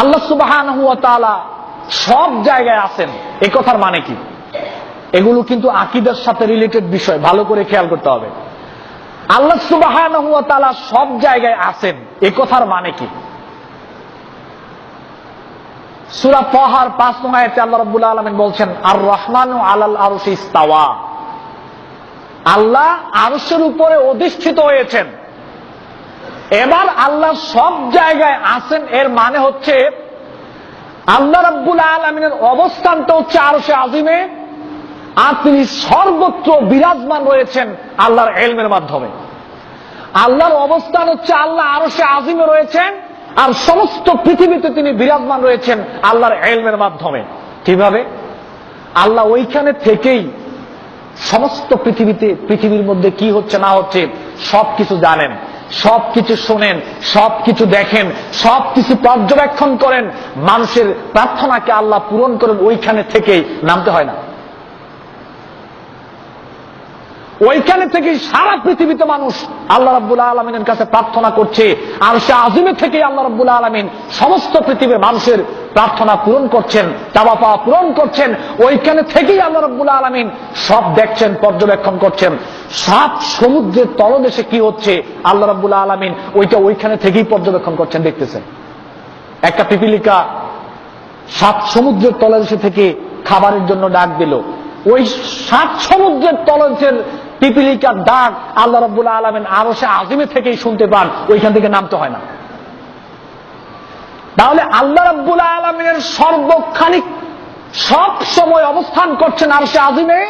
আল্লাহ সুবাহ সব জায়গায় আছেন। এ কথার মানে কি? এগুলো কিন্তু আকিদের সাথে রিলেটেড বিষয়। ভালো করে খেয়াল করতে হবে। আল্লাহ সুবাহ সব জায়গায় আছেন। এ কথার মানে কি? সুরা পহার পাঁচ নয় আল্লাহ রব্বুল আলমিন বলছেন আর রহমান আলাল আরুষ ইস্তাওয়া। আল্লাহ আরুষের উপরে অধিষ্ঠিত হয়েছেন। এবার আল্লাহ সব জায়গায় আছেন, এর মানে হচ্ছে আল্লাহ রব্বুল আলমিনের অবস্থানটা হচ্ছে আরও সে আজিমে, আর তিনি সর্বত্র বিরাজমান রয়েছেন আল্লাহর এলমের মাধ্যমে। আল্লাহর অবস্থান হচ্ছে আল্লাহ আরও সে আজিমে রয়েছেন, আর সমস্ত পৃথিবীতে তিনি বিরাজমান রয়েছেন আল্লাহর এলমের মাধ্যমে। কীভাবে? আল্লাহ ওইখানে থেকেই সমস্ত পৃথিবীতে, পৃথিবীর মধ্যে কি হচ্ছে না হচ্ছে সবকিছু জানেন। সবকিছু শোনেন, সবকিছু দেখেন, সবকিছু পর্যবেক্ষণ করেন, মানুষের প্রার্থনাকে আল্লাহ পূরণ করেন ওইখানে থেকেই নামতে হয় না। ওইখানে থেকে সারা পৃথিবীতে মানুষ আল্লাহ রাব্বুল আলমিনের কাছে প্রার্থনা করছে, আর সে আজিমে থেকে আল্লাহ রাব্বুল আলমিন সমস্ত পৃথিবীর মানুষের প্রার্থনা পূরণ করছেন চাওয়া পাওয়া পূরণ করছেন, ওইখানে থেকেই আল্লাহ রাব্বুল আলমিন সব দেখছেন, পর্যবেক্ষণ করছেন। সাত সমুদ্রের তলদেশে কি হচ্ছে? আল্লাহ রাব্বুল আলমিন ওইটা ওইখানে থেকেই পর্যবেক্ষণ করছেন, দেখতেছেন। একটা পিপিলিকা সাত সমুদ্রের তলদেশে থেকে খাবারের জন্য ডাক দিল। ওই সাত সমুদ্রের তলদেশের পিপিলিকার ডাক আল্লাহ রব্বুল আলমেন আরও সে আজিমে থেকেই শুনতে পান, ওইখান থেকে নামতে হয় না। তাহলে আল্লাহ রব্বুল আলমিনের সর্বক্ষণিক সব সময় অবস্থান করছেন আর সে আজিমে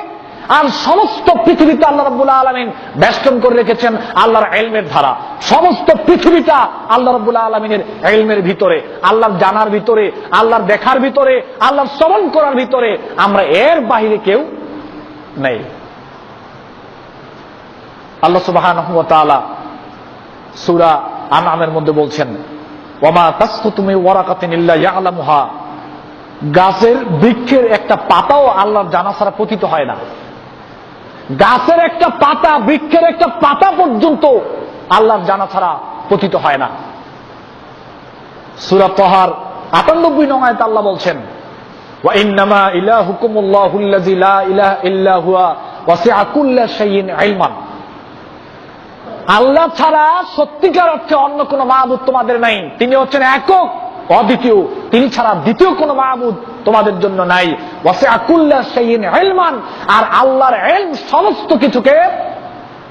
আর সমস্ত পৃথিবীতে আল্লাহ রব্বুল আলমিন বেষ্টন করে রেখেছেন আল্লাহর এলমের ধারা। সমস্ত পৃথিবীটা আল্লাহ রব্বুল আলমিনের এলমের ভিতরে, আল্লাহর জানার ভিতরে, আল্লাহর দেখার ভিতরে, আল্লাহর শ্রবণ করার ভিতরে আমরা এর বাহিরে কেউ নেই। আল্লাহ সুবাহ সুরা আনামের মধ্যে বলছেন ওমা তাস্তু তুমি ওয়ারাকাতিন ইল্লা ইয়ালামুহা। গাছের বৃক্ষের একটা পাতাও আল্লাহর জানা ছাড়া পতিত হয় না। গাছের একটা পাতা বৃক্ষের একটা পাতা পর্যন্ত আল্লাহর জানা ছাড়া পতিত হয় না সুরা তহার আটানব্বই নঙায়ত আল্লাহ বলছেন وإنما إلهكم الله الذي لا إله إلا هو وسع كل شيء علما আল্লাহ ছাড়া সত্যিকার অর্থে অন্য কোন মাহবুদ তোমাদের নাই তিনি হচ্ছেন একক অদ্বিতীয় তিনি ছাড়া দ্বিতীয় কোন মাহবুদ তোমাদের জন্য নাই। আর আল্লাহর সমস্ত কিছুকে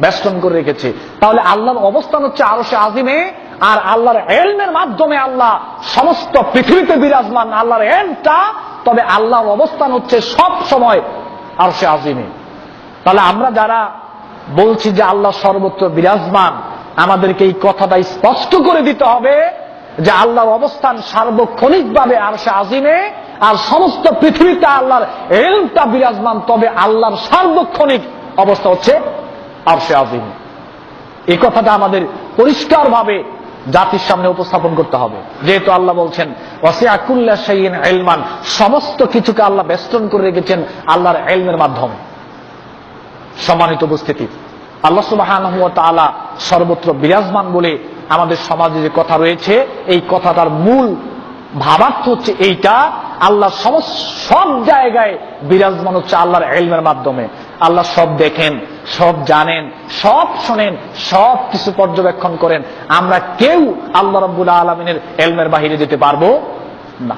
বেষ্টন করে রেখেছে। তাহলে আল্লাহর অবস্থান হচ্ছে আরও সে আজিমে, আর আল্লাহর এলমের মাধ্যমে আল্লাহ সমস্ত পৃথিবীতে বিরাজমান। আল্লাহর এলমটা তবে আল্লাহর অবস্থান হচ্ছে সব সময় আর সে আজিমে। তাহলে আমরা যারা বলছি যে আল্লাহ সর্বত্র বিরাজমান, আমাদেরকে এই কথাটা স্পষ্ট করে দিতে হবে। যে আল্লাহর অবস্থান সার্বক্ষণিকভাবে আর সে আজিমে, আর সমস্ত পৃথিবীতে আল্লাহর এলমটা বিরাজমান, তবে আল্লাহর সার্বক্ষণিক অবস্থা হচ্ছে আর সে আজিমে। এই কথাটা আমাদের পরিষ্কারভাবে জাতির সামনে উপস্থাপন করতে হবে। যেহেতু আল্লাহ বলছেন এলমান সমস্ত কিছুকে আল্লাহ বেষ্টন করে রেখেছেন আল্লাহর এলমের মাধ্যমে। সম্মানিত উপস্থিতি, আল্লাহ সুবাহ সর্বত্র বিরাজমান বলে আমাদের সমাজে যে কথা রয়েছে, এই কথাটার মূল ভাবার্থ হচ্ছে এইটা, আল্লাহ সব জায়গায় বিরাজমান হচ্ছে আল্লাহর এলমের মাধ্যমে। আল্লাহ সব দেখেন, সব জানেন, সব শোনেন, সব কিছু পর্যবেক্ষণ করেন। আমরা কেউ আল্লাহ রব্বুল আলমিনের এলমের বাহিরে যেতে পারব না।